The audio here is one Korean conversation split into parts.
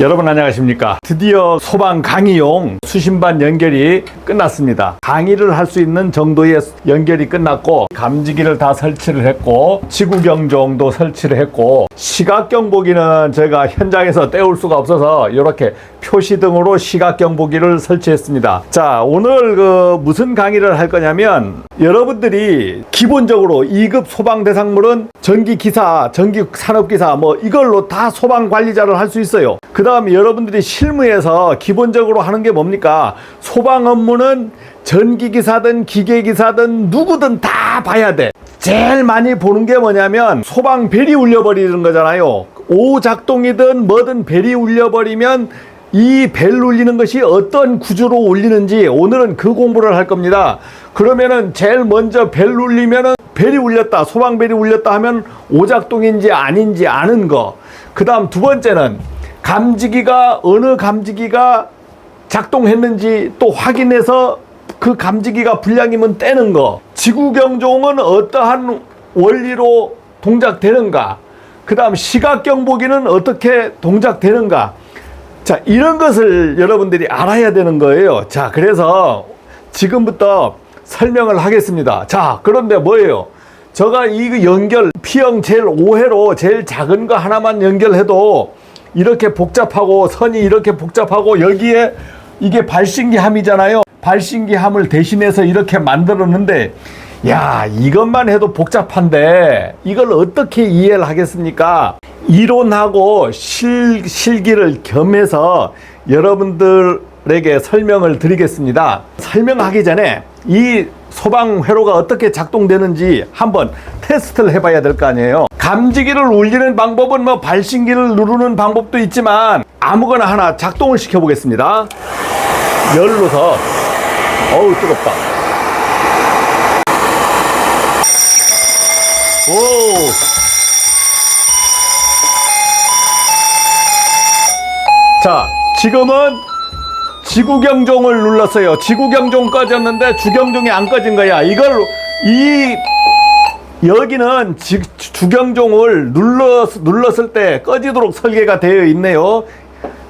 여러분 안녕하십니까? 드디어 소방 강의용 수신반 연결이 끝났습니다. 강의를 할 수 있는 정도의 연결이 끝났고 감지기를 다 설치를 했고 지구경종도 설치를 했고 시각경보기는 제가 현장에서 떼올 수가 없어서 이렇게 표시등으로 시각경보기를 설치했습니다. 자 오늘 그 무슨 강의를 할 거냐면 여러분들이 기본적으로 2급 소방 대상물은 전기기사, 전기산업기사 뭐 이걸로 다 소방 관리자를 할 수 있어요. 그 다음에 여러분들이 실무에서 기본적으로 하는 게 뭡니까? 소방 업무는 전기기사든 기계기사든 누구든 다 봐야 돼. 제일 많이 보는 게 뭐냐면 소방 벨이 울려버리는 거잖아요. 오작동이든 뭐든 벨이 울려버리면 이벨 울리는 것이 어떤 구조로 울리는지 오늘은 그 공부를 할 겁니다. 그러면은 제일 먼저 벨 울리면은 벨이 울렸다, 소방벨이 울렸다 하면 오작동인지 아닌지 아는 거. 그 다음 두 번째는 감지기가 어느 감지기가 작동했는지 또 확인해서 그 감지기가 불량이면 떼는 거. 지구경종은 어떠한 원리로 동작되는가. 그 다음 시각경보기는 어떻게 동작되는가. 자, 이런 것을 여러분들이 알아야 되는 거예요. 자, 그래서 지금부터 설명을 하겠습니다. 자, 그런데 뭐예요? 제가 이 연결, P형 제일 5회로 제일 작은 거 하나만 연결해도 이렇게 복잡하고 선이 이렇게 복잡하고 여기에 이게 발신기함이잖아요. 발신기함을 대신해서 이렇게 만들었는데 야 이것만 해도 복잡한데 이걸 어떻게 이해를 하겠습니까? 이론하고 실, 실기를 겸해서 여러분들 에게 설명을 드리겠습니다. 설명하기 전에 이 소방 회로가 어떻게 작동되는지 한번 테스트를 해봐야 될 거 아니에요. 감지기를 울리는 방법은 뭐 발신기를 누르는 방법도 있지만 아무거나 하나 작동을 시켜 보겠습니다. 열로서 어우 뜨겁다. 오. 자, 지금은 지구경종을 눌렀어요. 지구경종 꺼졌는데 주경종이 안 꺼진 거야. 이걸 이 여기는 지, 주경종을 눌렀, 눌렀을 때 꺼지도록 설계가 되어 있네요.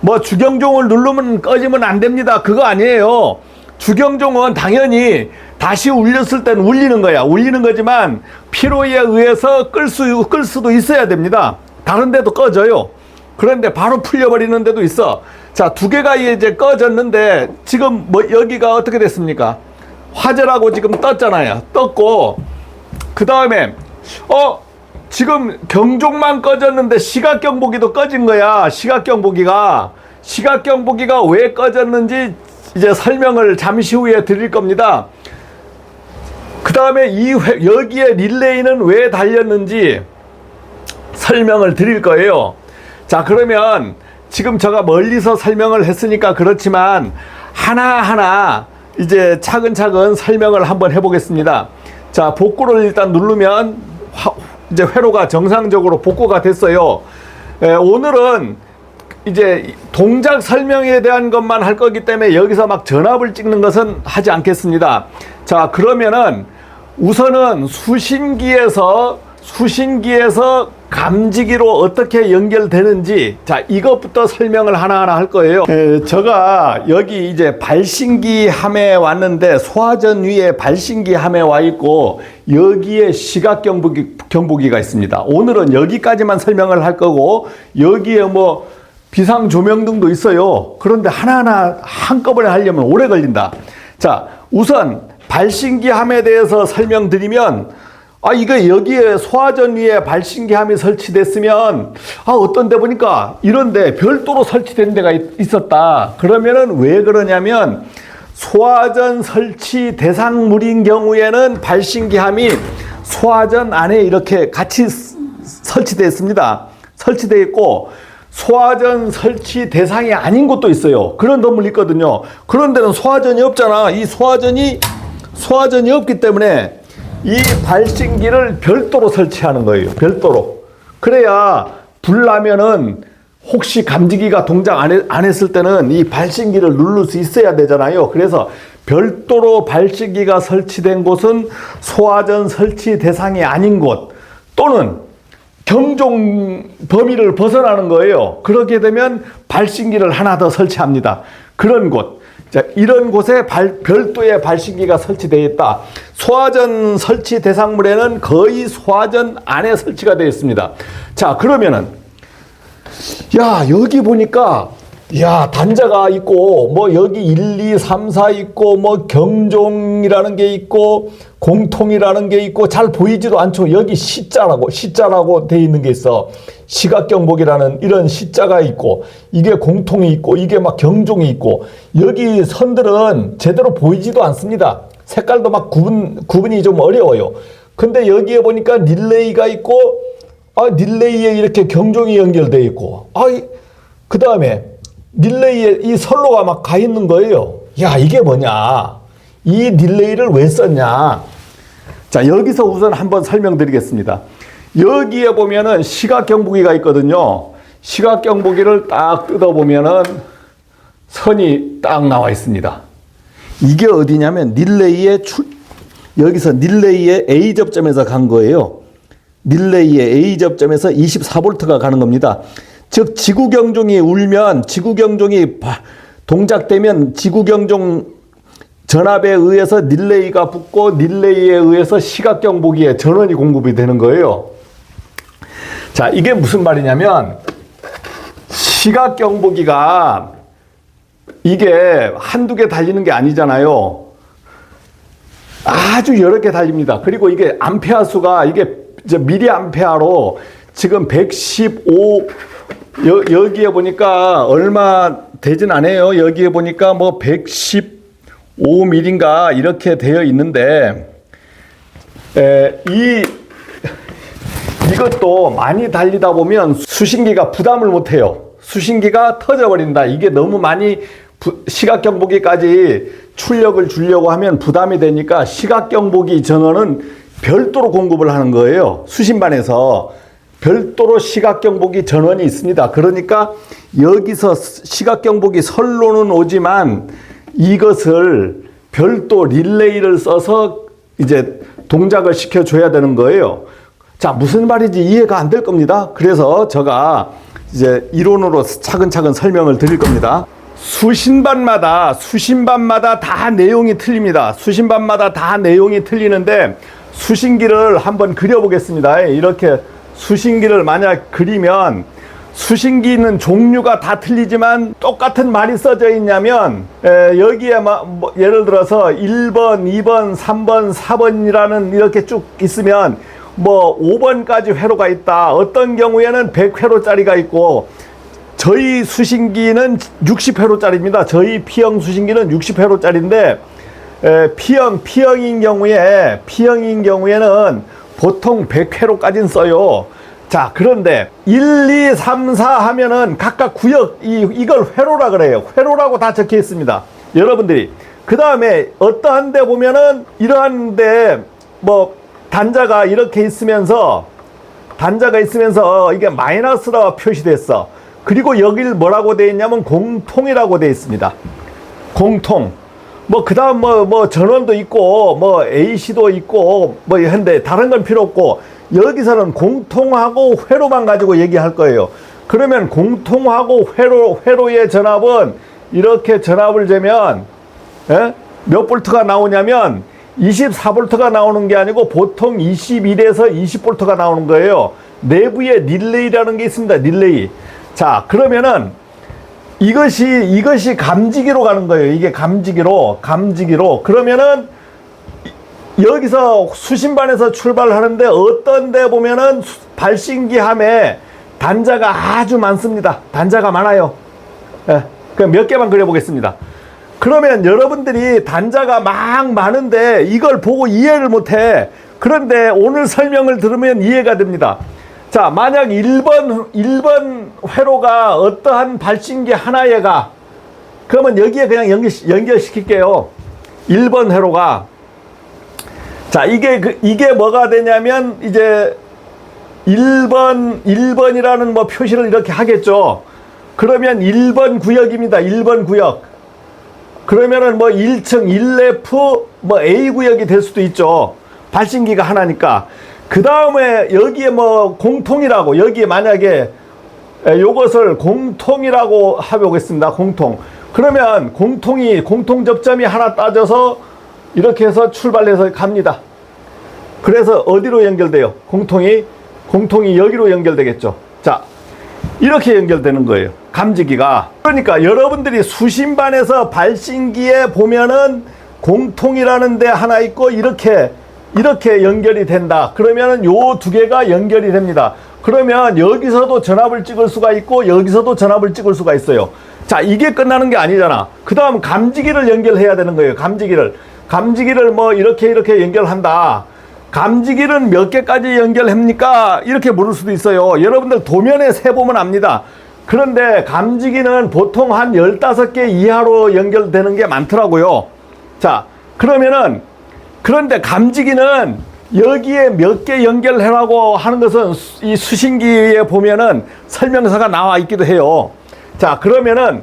뭐 주경종을 누르면 꺼지면 안 됩니다. 그거 아니에요. 주경종은 당연히 다시 울렸을 땐 울리는 거야. 울리는 거지만 피로에 의해서 끌 수, 끌 수도 있어야 됩니다. 다른 데도 꺼져요. 그런데 바로 풀려버리는 데도 있어. 자, 두 개가 이제 꺼졌는데 지금 뭐 여기가 어떻게 됐습니까? 화재라고 지금 떴잖아요. 떴고 그 다음에 어 지금 경종만 꺼졌는데 시각경보기도 꺼진 거야. 시각경보기가 시각경보기가 왜 꺼졌는지 이제 설명을 잠시 후에 드릴 겁니다. 그 다음에 이 회- 여기에 릴레이는 왜 달렸는지 설명을 드릴 거예요. 자, 그러면 지금 제가 멀리서 설명을 했으니까 그렇지만 하나하나 이제 차근차근 설명을 한번 해보겠습니다. 자, 복구를 일단 누르면 화- 이제 회로가 정상적으로 복구가 됐어요. 에, 오늘은 이제 동작 설명에 대한 것만 할 거기 때문에 여기서 막 전압을 찍는 것은 하지 않겠습니다. 자, 그러면은 우선은 수신기에서 수신기에서 감지기로 어떻게 연결되는지 자 이것부터 설명을 하나하나 할 거예요. 에, 제가 여기 이제 발신기 함에 왔는데 소화전 위에 발신기 함에 와 있고 여기에 시각 경보기 경보기가 있습니다. 오늘은 여기까지만 설명을 할 거고 여기에 뭐 비상 조명등도 있어요. 그런데 하나하나 한꺼번에 하려면 오래 걸린다. 자, 우선 발신기 함에 대해서 설명드리면 아, 이거 여기에 소화전 위에 발신기함이 설치됐으면 아, 어떤 데 보니까 이런데 별도로 설치된 데가 있- 있었다. 그러면은 왜 그러냐면 소화전 설치 대상물인 경우에는 발신기함이 소화전 안에 이렇게 같이 스- 설치되어 있습니다. 설치되어 있고 소화전 설치 대상이 아닌 곳도 있어요. 그런 건물 있거든요. 그런 데는 소화전이 없잖아. 이 소화전이 소화전이 없기 때문에 이 발신기를 별도로 설치하는 거예요. 별도로. 그래야 불 나면은 혹시 감지기가 동작 안, 했, 안 했을 때는 이 발신기를 누를 수 있어야 되잖아요. 그래서 별도로 발신기가 설치된 곳은 소화전 설치 대상이 아닌 곳 또는 경종 범위를 벗어나는 거예요. 그렇게 되면 발신기를 하나 더 설치합니다. 그런 곳. 자, 이런 곳에 발- 별도의 발신기가 설치되어 있다. 소화전 설치 대상물에는 거의 소화전 안에 설치가 되어 있습니다. 자, 그러면은 야, 여기 보니까 야, 단자가 있고 뭐 여기 1, 2, 3, 4 있고 뭐 경종이라는 게 있고 공통이라는 게 있고 잘 보이지도 않죠. 여기 시자라고 시자라고 돼 있는 게 있어. 시각경복이라는 이런 시자가 있고 이게 공통이 있고 이게 막 경종이 있고 여기 선들은 제대로 보이지도 않습니다. 색깔도 막 구분 구분이 좀 어려워요. 근데 여기에 보니까 릴레이가 있고 아, 릴레이에 이렇게 경종이 연결되어 있고, 아, 그 다음에 릴레이에 이 선로가 막 가 있는 거예요. 야, 이게 뭐냐? 이 릴레이를 왜 썼냐? 자, 여기서 우선 한번 설명드리겠습니다. 여기에 보면은 시각 경보기가 있거든요. 시각 경보기를 딱 뜯어보면은 선이 딱 나와 있습니다. 이게 어디냐면 릴레이의 출, 여기서 릴레이의 A 접점에서 간 거예요. 릴레이의 A 접점에서 24볼트가 가는 겁니다. 즉 지구 경종이 울면 지구 경종이 바- 동작되면 지구 경종 전압에 의해서 릴레이가 붙고 릴레이에 의해서 시각 경보기에 전원이 공급이 되는 거예요. 자, 이게 무슨 말이냐면 시각 경보기가 이게 한두 개 달리는 게 아니잖아요. 아주 여러 개 달립니다. 그리고 이게 암페아 수가 이게 이제 미리 암페아로 지금 115 여, 여기에 보니까 얼마 되진 않아요. 여기에 보니까 뭐 115mm인가 이렇게 되어 있는데 에, 이 이것도 많이 달리다 보면 수신기가 부담을 못 해요. 수신기가 터져버린다. 이게 너무 많이 부- 시각경보기까지 출력을 주려고 하면 부담이 되니까 시각경보기 전원은 별도로 공급을 하는 거예요. 수신반에서 별도로 시각경보기 전원이 있습니다. 그러니까 여기서 시각경보기 선로는 오지만 이것을 별도 릴레이를 써서 이제 동작을 시켜줘야 되는 거예요. 자, 무슨 말인지 이해가 안 될 겁니다. 그래서 제가 이제 이론으로 차근차근 설명을 드릴 겁니다. 수신반마다, 수신반마다 다 내용이 틀립니다. 수신반마다 다 내용이 틀리는데 수신기를 한번 그려보겠습니다. 이렇게 수신기를 만약 그리면 수신기는 종류가 다 틀리지만 똑같은 말이 써져 있냐면 에, 여기에 마- 뭐 예를 들어서 1번, 2번, 3번, 4번이라는 이렇게 쭉 있으면 뭐 5번까지 회로가 있다. 어떤 경우에는 100회로짜리가 있고 저희 수신기는 60회로짜리입니다. 저희 P형 수신기는 60회로짜리인데 에, P형 P형인 경우에 P형인 경우에는 보통 100회로까지는 써요. 자, 그런데 1, 2, 3, 4 하면은 각각 구역 이 이걸 회로라 그래요. 회로라고 다 적혀 있습니다. 여러분들이 그 다음에 어떠한 데 보면은 이러한 데 뭐 단자가 이렇게 있으면서 단자가 있으면서 이게 마이너스라고 표시됐어. 그리고 여길 뭐라고 돼 있냐면 공통이라고 돼 있습니다. 공통. 뭐 그다음 뭐뭐 전원도 있고 뭐 AC도 있고 뭐 한데 다른 건 필요 없고 여기서는 공통하고 회로만 가지고 얘기할 거예요. 그러면 공통하고 회로 회로의 전압은 이렇게 전압을 재면 예? 몇 볼트가 나오냐면 24볼트가 나오는 게 아니고 보통 21에서 20볼트가 나오는 거예요. 내부에 릴레이라는 게 있습니다. 릴레이. 자, 그러면은 이것이 이것이 감지기로 가는 거예요. 이게 감지기로 감지기로 그러면은 여기서 수신반에서 출발하는데 어떤 데 보면은 수- 발신기 함에 단자가 아주 많습니다. 단자가 많아요. 예, 그럼 몇 개만 그려보겠습니다. 그러면 여러분들이 단자가 막 많은데 이걸 보고 이해를 못해. 그런데 오늘 설명을 들으면 이해가 됩니다. 자, 만약 1번, 1번 회로가 어떠한 발신기 하나에 가. 그러면 여기에 그냥 연결, 연결시킬게요. 1번 회로가. 자, 이게, 그- 이게 뭐가 되냐면 이제 1번, 1번이라는 뭐 표시를 이렇게 하겠죠. 그러면 1번 구역입니다. 1번 구역. 그러면은 뭐 1층 1F 뭐 A 구역이 될 수도 있죠. 발신기가 하나니까. 그 다음에 여기에 뭐 공통이라고 여기에 만약에 에, 요것을 공통이라고 해보겠습니다. 공통. 그러면 공통이 공통 접점이 하나 따져서 이렇게 해서 출발해서 갑니다. 그래서 어디로 연결돼요? 공통이 공통이 여기로 연결되겠죠. 자, 이렇게 연결되는 거예요. 감지기가. 그러니까 여러분들이 수신반에서 발신기에 보면은 공통이라는 데 하나 있고 이렇게 이렇게 연결이 된다. 그러면은 요 두 개가 연결이 됩니다. 그러면 여기서도 전압을 찍을 수가 있고 여기서도 전압을 찍을 수가 있어요. 자, 이게 끝나는 게 아니잖아. 그 다음 감지기를 연결해야 되는 거예요. 감지기를. 감지기를 뭐 이렇게 이렇게 연결한다. 감지기는 몇 개까지 연결합니까? 이렇게 물을 수도 있어요. 여러분들 도면에 세보면 압니다. 그런데 감지기는 보통 한 15개 이하로 연결되는 게 많더라고요. 자, 그러면은, 그런데 감지기는 여기에 몇 개 연결해라고 하는 것은 수- 이 수신기에 보면은 설명서가 나와 있기도 해요. 자, 그러면은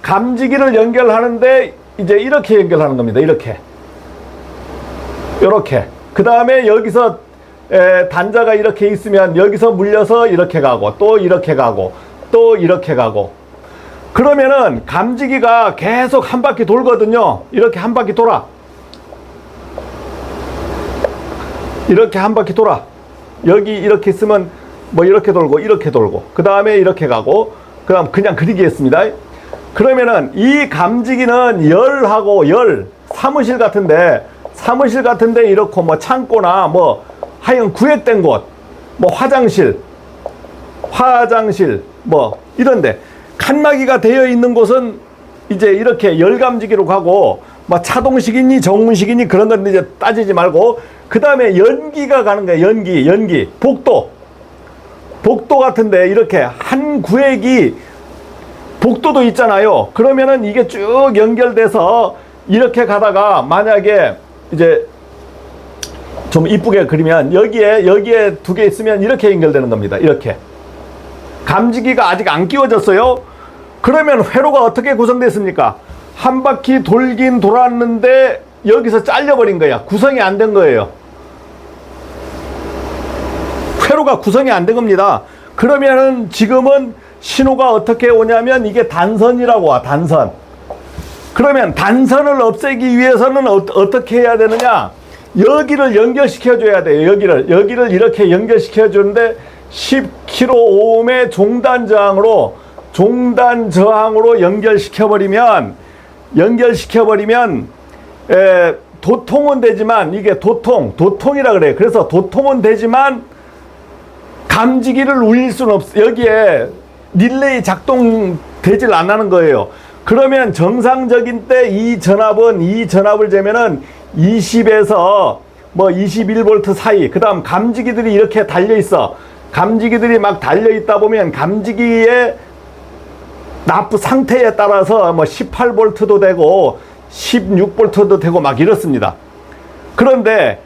감지기를 연결하는데 이제 이렇게 연결하는 겁니다. 이렇게. 요렇게. 그 다음에 여기서 에, 단자가 이렇게 있으면 여기서 물려서 이렇게 가고 또 이렇게 가고 또 이렇게 가고 그러면은 감지기가 계속 한 바퀴 돌거든요. 이렇게 한 바퀴 돌아. 이렇게 한 바퀴 돌아. 여기 이렇게 있으면 뭐 이렇게 돌고 이렇게 돌고 그 다음에 이렇게 가고 그 다음 그냥 그리기 했습니다. 그러면은 이 감지기는 열하고 열 사무실 같은데 사무실 같은데 이렇고 뭐 창고나 뭐 하여간 구획된 곳 뭐 화장실 화장실 뭐 이런데 칸막이가 되어 있는 곳은 이제 이렇게 열감지기로 가고 뭐 차동식이니 정문식이니 그런 건 이제 따지지 말고 그 다음에 연기가 가는 거예요 연기 연기 복도 복도 같은데 이렇게 한 구획이 복도도 있잖아요 그러면은 이게 쭉 연결돼서 이렇게 가다가 만약에 이제 좀 이쁘게 그리면 여기에 여기에 두 개 있으면 이렇게 연결되는 겁니다. 이렇게 감지기가 아직 안 끼워졌어요. 그러면 회로가 어떻게 구성됐습니까? 한 바퀴 돌긴 돌았는데 여기서 잘려버린 거야. 구성이 안 된 거예요. 회로가 구성이 안 된 겁니다. 그러면은 지금은 신호가 어떻게 오냐면 이게 단선이라고 와, 단선. 그러면 단선을 없애기 위해서는 어, 어떻게 해야 되느냐? 여기를 연결시켜 줘야 돼요. 여기를 여기를 이렇게 연결시켜 주는데 10kΩ의 종단 저항으로 종단 저항으로 연결시켜 버리면 연결시켜 버리면 에, 도통은 되지만 이게 도통 도통이라 그래요. 그래서 도통은 되지만 감지기를 울릴 수는 없어. 여기에 릴레이 작동되질 않는 거예요. 그러면 정상적인 때 이 전압은 이 전압을 재면은 20에서 뭐 21V 사이. 그다음 감지기들이 이렇게 달려 있어. 감지기들이 막 달려 있다 보면 감지기의 납부 상태에 따라서 뭐 18V도 되고 16V도 되고 막 이렇습니다. 그런데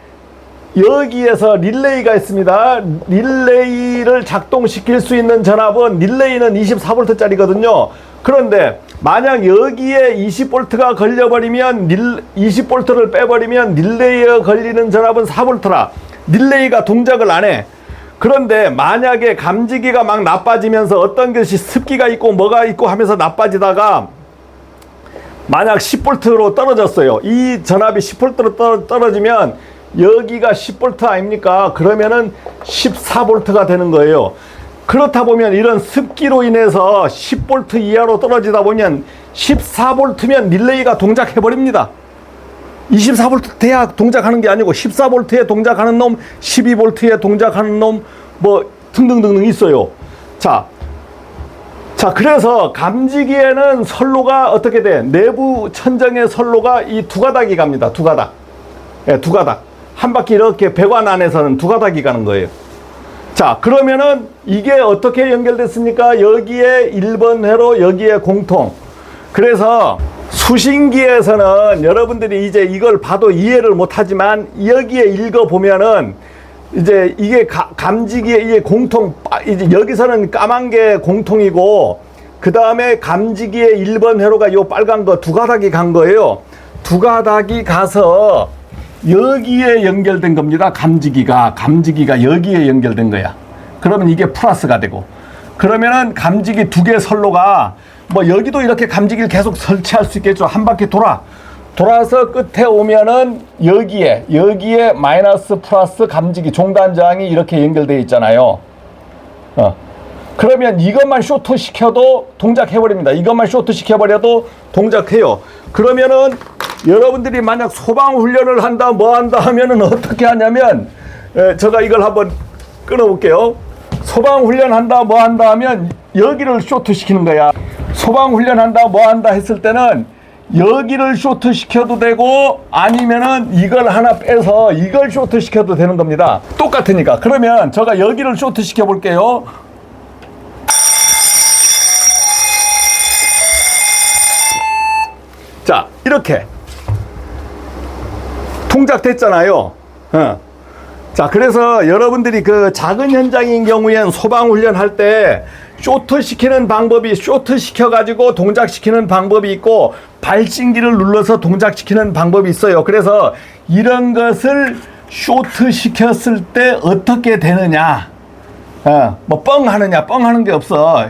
여기에서 릴레이가 있습니다. 릴레이를 작동시킬 수 있는 전압은 릴레이는 24V짜리거든요. 그런데 만약 여기에 20V가 걸려버리면 릴, 20V를 빼버리면 릴레이에 걸리는 전압은 4V라. 릴레이가 동작을 안 해. 그런데 만약에 감지기가 막 나빠지면서 어떤 것이 습기가 있고 뭐가 있고 하면서 나빠지다가 만약 10볼트로 떨어졌어요. 이 전압이 10볼트로 떨, 떨어지면 여기가 10볼트 아닙니까? 그러면은 14볼트가 되는 거예요. 그렇다 보면 이런 습기로 인해서 10볼트 이하로 떨어지다 보면 14볼트면 릴레이가 동작해 버립니다. 24볼트 돼야 동작하는 게 아니고 14볼트에 동작하는 놈, 12볼트에 동작하는 놈, 뭐 등등등등 있어요. 자, 자, 그래서 감지기에는 선로가 어떻게 돼? 내부 천정의 선로가 이 두 가닥이 갑니다. 두 가닥. 예, 두 가닥. 한 바퀴 이렇게 배관 안에서는 두 가닥이 가는 거예요. 자, 그러면은 이게 어떻게 연결됐습니까? 여기에 1번 회로, 여기에 공통. 그래서 수신기에서는 여러분들이 이제 이걸 봐도 이해를 못 하지만 여기에 읽어 보면은 이제 이게 가- 감지기에 이게 공통 빠- 이제 여기서는 까만 게 공통이고 그 다음에 감지기의 1번 회로가 요 빨간 거 두 가닥이 간 거예요. 두 가닥이 가서 여기에 연결된 겁니다. 감지기가 감지기가 여기에 연결된 거야. 그러면 이게 플러스가 되고 그러면은 감지기 두 개 선로가 뭐 여기도 이렇게 감지기를 계속 설치할 수 있겠죠. 한 바퀴 돌아 돌아서 끝에 오면은 여기에 여기에 마이너스 플러스 감지기 종단장이 이렇게 연결되어 있잖아요. 어. 그러면 이것만 쇼트 시켜도 동작해버립니다. 이것만 쇼트 시켜버려도 동작해요. 그러면은 여러분들이 만약 소방 훈련을 한다 뭐 한다 하면은 어떻게 하냐면 에, 제가 이걸 한번 끊어볼게요. 소방 훈련 한다 뭐 한다 하면 여기를 쇼트 시키는 거야. 소방 훈련 한다 뭐 한다 했을 때는 여기를 쇼트 시켜도 되고 아니면은 이걸 하나 빼서 이걸 쇼트 시켜도 되는 겁니다. 똑같으니까. 그러면 제가 여기를 쇼트 시켜 볼게요. 자, 이렇게 동작됐잖아요. 어. 자, 그래서 여러분들이 그 작은 현장인 경우엔 소방훈련 할 때 쇼트 시키는 방법이 쇼트 시켜가지고 동작시키는 방법이 있고 발신기를 눌러서 동작시키는 방법이 있어요. 그래서 이런 것을 쇼트 시켰을 때 어떻게 되느냐. 어, 뭐뻥 하느냐, 뻥 하는 게 없어.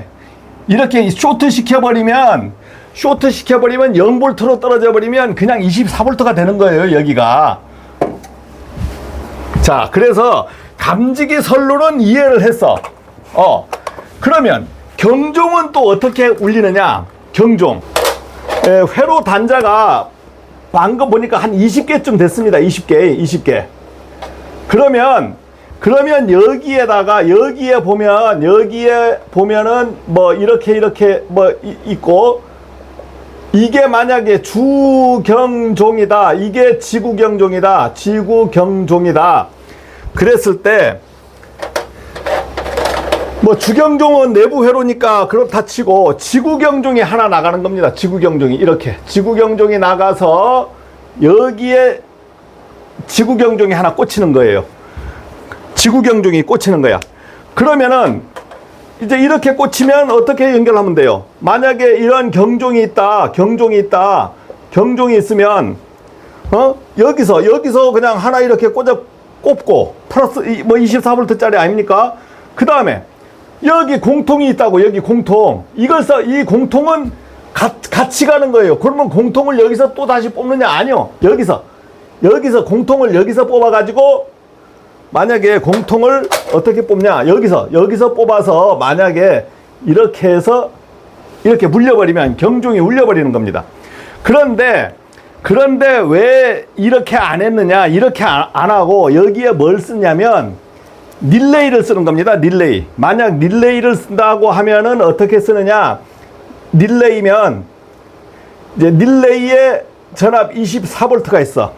이렇게 쇼트 시켜버리면, 쇼트 시켜버리면 0볼트로 떨어져 버리면 그냥 24볼트가 되는 거예요, 여기가. 자, 그래서 감지기 선로는 이해를 했어. 어. 그러면 경종은 또 어떻게 울리느냐? 경종. 에, 회로 단자가 방금 보니까 한 20개쯤 됐습니다. 20개, 20개. 그러면 그러면 여기에다가 여기에 보면 여기에 보면은 뭐 이렇게 이렇게 뭐 이- 있고 이게 만약에 주경종이다. 이게 지구경종이다. 지구경종이다. 그랬을 때, 뭐 주경종은 내부 회로니까 그렇다 치고 지구경종이 하나 나가는 겁니다. 지구경종이 이렇게. 지구경종이 나가서 여기에 지구경종이 하나 꽂히는 거예요. 지구경종이 꽂히는 거야. 그러면은 이제 이렇게 꽂히면 어떻게 연결하면 돼요? 만약에 이런 경종이 있다, 경종이 있다, 경종이 있으면, 어? 여기서, 여기서 그냥 하나 이렇게 꽂아, 꼽고, 플러스, 이- 뭐 24V짜리 아닙니까? 그 다음에, 여기 공통이 있다고, 여기 공통. 이걸 써, 이 공통은 가, 같이 가는 거예요. 그러면 공통을 여기서 또 다시 뽑느냐? 아니요. 여기서. 여기서 공통을 여기서 뽑아 가지고, 만약에 공통을 어떻게 뽑냐 여기서 여기서 뽑아서 만약에 이렇게 해서 이렇게 물려버리면 경종이 울려버리는 겁니다 그런데 그런데 왜 이렇게 안 했느냐 이렇게 안, 안 하고 여기에 뭘 쓰냐면 릴레이를 쓰는 겁니다 릴레이 만약 릴레이를 쓴다고 하면은 어떻게 쓰느냐 릴레이면 이제 릴레이에 전압 24V가 있어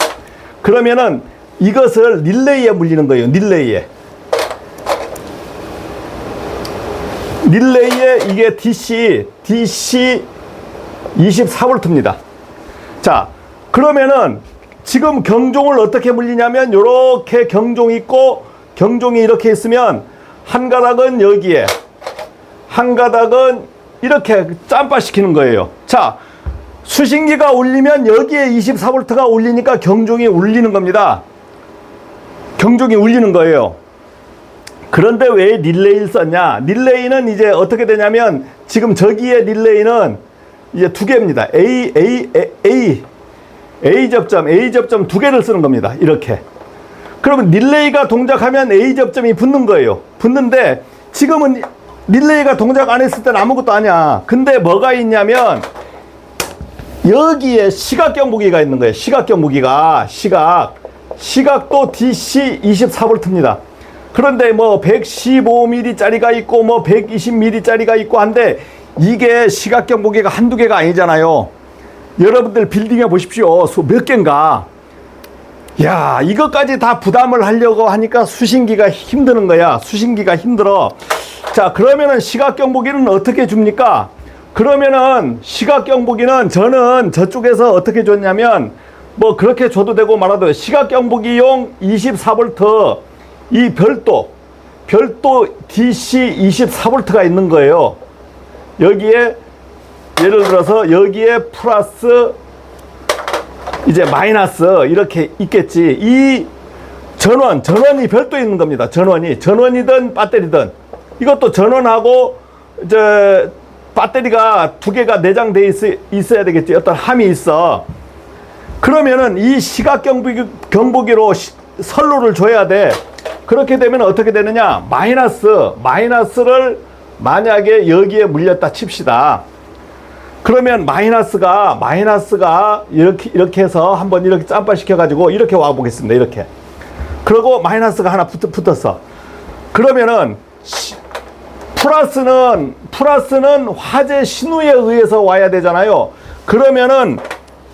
그러면은 이것을 릴레이에 물리는 거예요. 릴레이에. 릴레이에 이게 DC, DC 24V입니다. 자, 그러면은 지금 경종을 어떻게 물리냐면 이렇게 경종이 있고 경종이 이렇게 있으면 한 가닥은 여기에 한 가닥은 이렇게 짬바 시키는 거예요. 자, 수신기가 울리면 여기에 24V가 울리니까 경종이 울리는 겁니다. 경종이 울리는 거예요. 그런데 왜 릴레이를 썼냐? 릴레이는 이제 어떻게 되냐면 지금 저기에 릴레이는 이제 두 개입니다. A, A, A, A, A 접점, A 접점 두 개를 쓰는 겁니다. 이렇게. 그러면 릴레이가 동작하면 A 접점이 붙는 거예요. 붙는데 지금은 릴레이가 동작 안 했을 때는 아무것도 아니야. 근데 뭐가 있냐면 여기에 시각경 무기가 있는 거예요. 시각경 무기가 시각 시각도 DC 24V입니다. 그런데 뭐 115mm짜리가 있고 뭐 120mm짜리가 있고 한데 이게 시각경 무기가 한두 개가 아니잖아요. 여러분들 빌딩에 보십시오. 수- 몇 개인가. 야, 이것까지 다 부담을 하려고 하니까 수신기가 힘드는 거야. 수신기가 힘들어. 자, 그러면은 시각경보기는 어떻게 줍니까? 그러면은 시각경보기는 저는 저쪽에서 어떻게 줬냐면 뭐 그렇게 줘도 되고 말아도. 시각경보기용 24V 이 별도 별도 DC 24V가 있는 거예요. 여기에 예를 들어서 여기에 플러스 이제 마이너스 이렇게 있겠지. 이 전원, 전원이 별도 있는 겁니다. 전원이. 전원이든 배터리든. 이것도 전원하고, 이제, 배터리가 두 개가 내장돼 있, 있어야 되겠지. 어떤 함이 있어. 그러면은 이 시각 경보기, 경보기로 시- 선로를 줘야 돼. 그렇게 되면 어떻게 되느냐? 마이너스, 마이너스를 만약에 여기에 물렸다 칩시다. 그러면 마이너스가 마이너스가 이렇게 이렇게 해서 한번 이렇게 짬바 시켜 가지고 이렇게 와 보겠습니다. 이렇게. 그리고 마이너스가 하나 붙, 붙었어. 그러면은 시- 플러스는 플러스는 화재 신호에 의해서 와야 되잖아요. 그러면은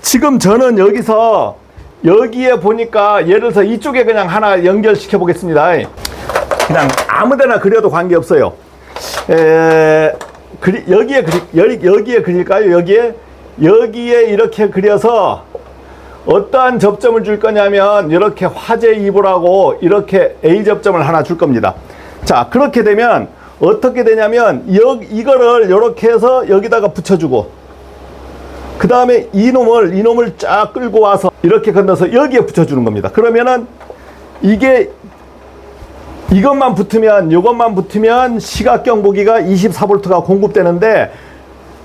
지금 저는 여기서 여기에 보니까 예를 들어서 이쪽에 그냥 하나 연결시켜 보겠습니다. 그냥 아무데나 그려도 관계 없어요. 에, 그리, 여기에 그리, 여기, 여기에 그릴까요? 여기에 여기에 이렇게 그려서 어떠한 접점을 줄 거냐면 이렇게 화재 이불하고 이렇게 A 접점을 하나 줄 겁니다. 자 그렇게 되면 어떻게 되냐면 여, 이거를 이렇게 해서 여기다가 붙여주고 그 다음에 이놈을 이놈을 쫙 끌고 와서 이렇게 건너서 여기에 붙여주는 겁니다. 그러면은 이게 이것만 붙으면 이것만 붙으면 시각 경보기가 24V가 공급되는데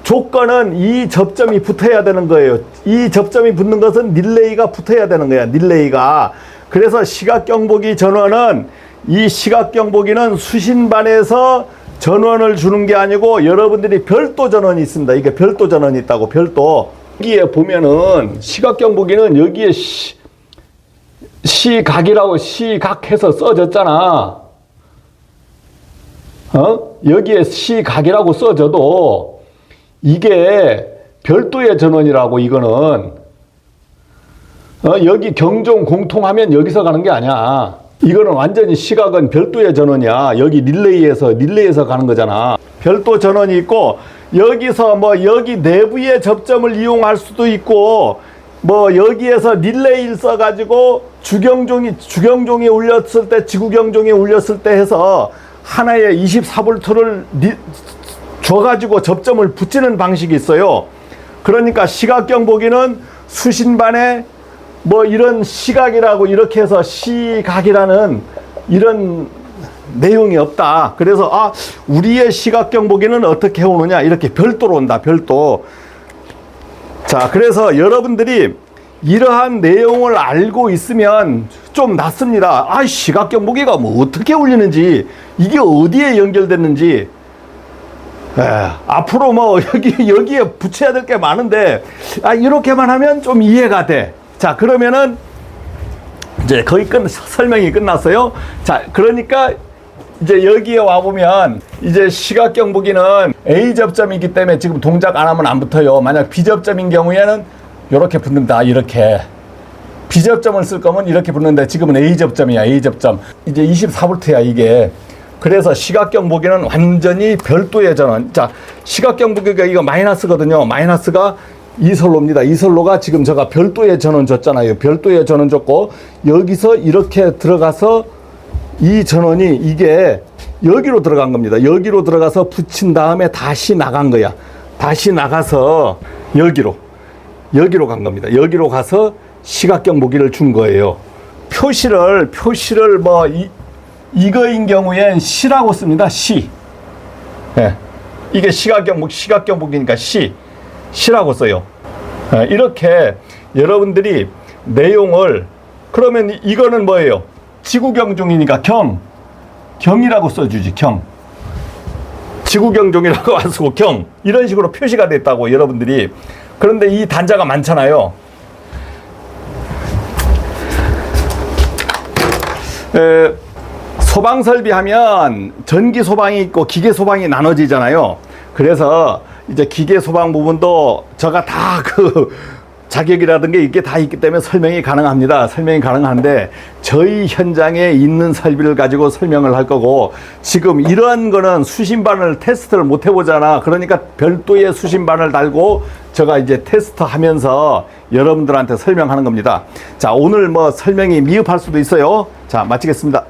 조건은 이 접점이 붙어야 되는 거예요. 이 접점이 붙는 것은 릴레이가 붙어야 되는 거야. 릴레이가. 그래서 시각 경보기 전원은 이 시각 경보기는 수신반에서 전원을 주는 게 아니고 여러분들이 별도 전원이 있습니다. 이게 별도 전원이 있다고 별도. 여기에 보면은 시각 경보기는 여기에 시, 시각이라고 시각해서 써졌잖아. 어? 여기에 시각이라고 써져도 이게 별도의 전원이라고 이거는 어? 여기 경종 공통하면 여기서 가는 게 아니야. 이거는 완전히 시각은 별도의 전원이야. 여기 릴레이에서 릴레이에서 가는 거잖아. 별도 전원이 있고 여기서 뭐 여기 내부의 접점을 이용할 수도 있고 뭐 여기에서 릴레이를 써가지고 주경종이 주경종이 울렸을 때 지구경종이 울렸을 때 해서 하나의 24볼트를 줘가지고 접점을 붙이는 방식이 있어요. 그러니까 시각경 보기는 수신반에 뭐 이런 시각이라고 이렇게 해서 시각이라는 이런 내용이 없다. 그래서 아 우리의 시각경 보기는 어떻게 오느냐 이렇게 별도로 온다. 별도. 자 그래서 여러분들이 이러한 내용을 알고 있으면 좀 낫습니다. 아 시각경 보기가 뭐 어떻게 울리는지 이게 어디에 연결됐는지 에, 앞으로 뭐 여기 여기에 붙여야 될 게 많은데 아 이렇게만 하면 좀 이해가 돼. 자 그러면은 이제 거의 끝 설명이 끝났어요. 자 그러니까 이제 여기에 와 보면 이제 시각 경보기는 A 접점이기 때문에 지금 동작 안 하면 안 붙어요. 만약 B 접점인 경우에는 이렇게 붙는다. 이렇게 B 접점을 쓸 거면 이렇게 붙는데 지금은 A 접점이야. A 접점. 이제 24V야 이게. 그래서 시각경 보기는 완전히 별도의 전원. 자, 시각경 보기가 이거 마이너스거든요. 마이너스가 이설로입니다. 이설로가 지금 제가 별도의 전원 줬잖아요. 별도의 전원 줬고 여기서 이렇게 들어가서 이 전원이 이게 여기로 들어간 겁니다. 여기로 들어가서 붙인 다음에 다시 나간 거야. 다시 나가서 여기로 여기로 간 겁니다. 여기로 가서 시각경 보기를 준 거예요. 표시를 표시를 뭐 이, 이거인 경우엔 시라고 씁니다. 시. 예. 이게 시각경보 시각경보기니까 시. 시라고 써요. 예, 이렇게 여러분들이 내용을 그러면 이- 이거는 뭐예요? 지구경종이니까 경. 경이라고 써주지 경. 지구경종이라고 안 쓰고 경. 이런 식으로 표시가 됐다고 여러분들이. 그런데 이 단자가 많잖아요. 에, 소방 설비하면 전기 소방이 있고 기계 소방이 나눠지잖아요. 그래서 이제 기계 소방 부분도 제가 다그 자격이라든 게 이게 다 있기 때문에 설명이 가능합니다. 설명이 가능한데 저희 현장에 있는 설비를 가지고 설명을 할 거고 지금 이러한 거는 수신반을 테스트를 못 해보잖아. 그러니까 별도의 수신반을 달고 제가 이제 테스트 하면서 여러분들한테 설명하는 겁니다. 자, 오늘 뭐 설명이 미흡할 수도 있어요. 자, 마치겠습니다.